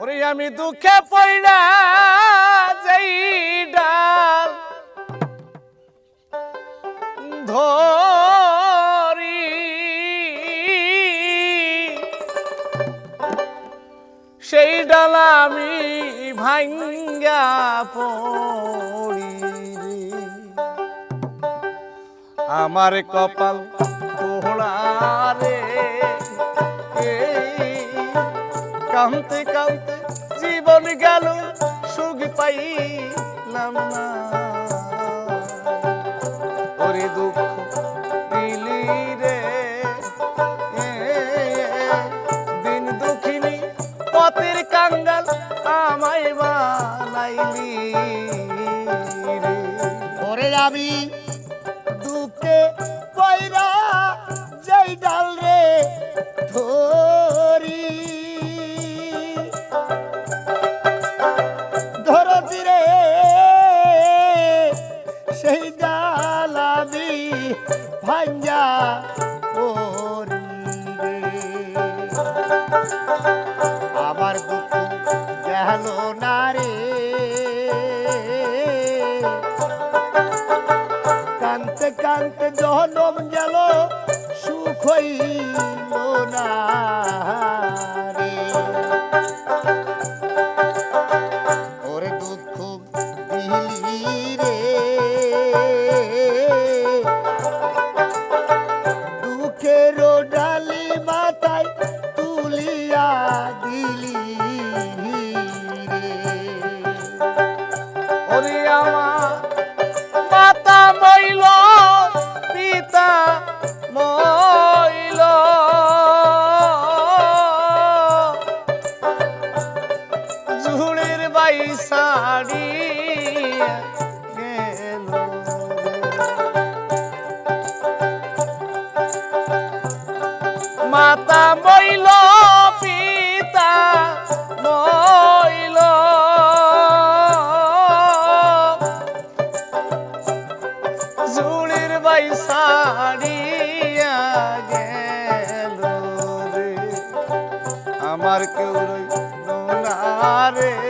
ওরে আমি দুঃখে পড়া যাই ডাল ধরি সেই ডাল আমি ভাঙ্গা পড়ি। আমার কপাল পোহড়া রে জীবন গেল সুখ পাইলাম না ওরে দুঃখ দিলি রে দিন দুঃখিনী পথের কাঙ্গাল আমায় বানাইলি রে ওরে আমি রে আমার দুঃখ গেল না রে। কানতে কানতে জনম গেল সুখ হইল না। শাড়িয়া গেল আমার কেউ না রে।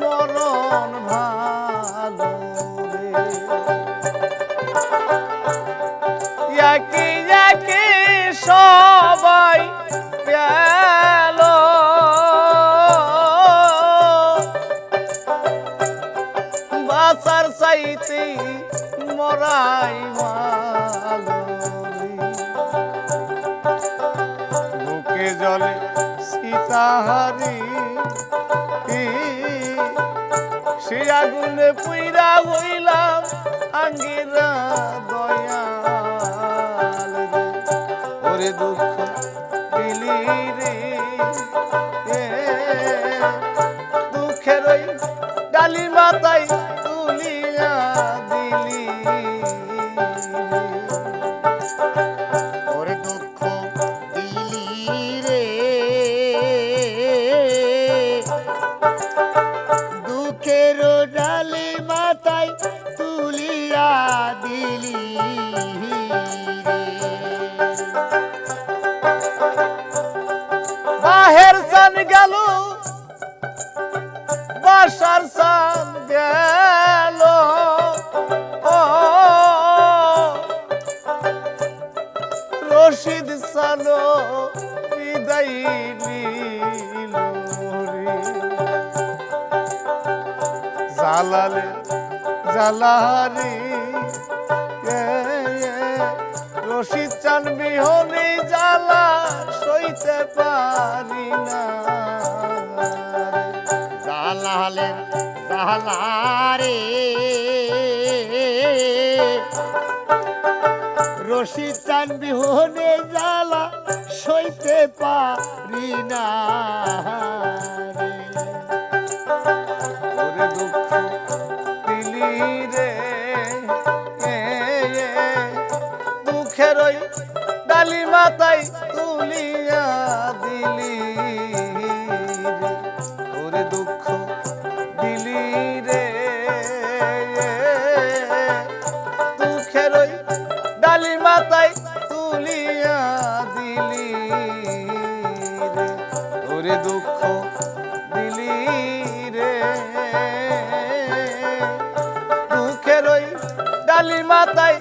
মরণ ভালো রে একে একে সবাই গেল বাসার চাইতে মরাই ভালো। বুকে জলে সীতাহারি পুইরা হইলাম আঙ্গিরা দয়াল ওরে দুঃখ দিলি রে। দুঃখের ওই ডালি মাথায় তুলিয়া তুলিয়া দিলি বাহের সান গেল বাসার সান গেল রশিদ সালো বিদায় নিল। জালারি রশিদ চান বিহনে জ্বালা সইতে পারি না। জালালে জালারে রশি চান বিহনে জ্বালা সইতে পারি না। মাথায় তুলিয়া দিলি ওরে দুঃখ দিলি রে। দুঃখের ওই ডালি মাথায় তুলিয়া দিলি ওরে দুঃখ দিলি রে। দুঃখের ওই ডালি মাথায়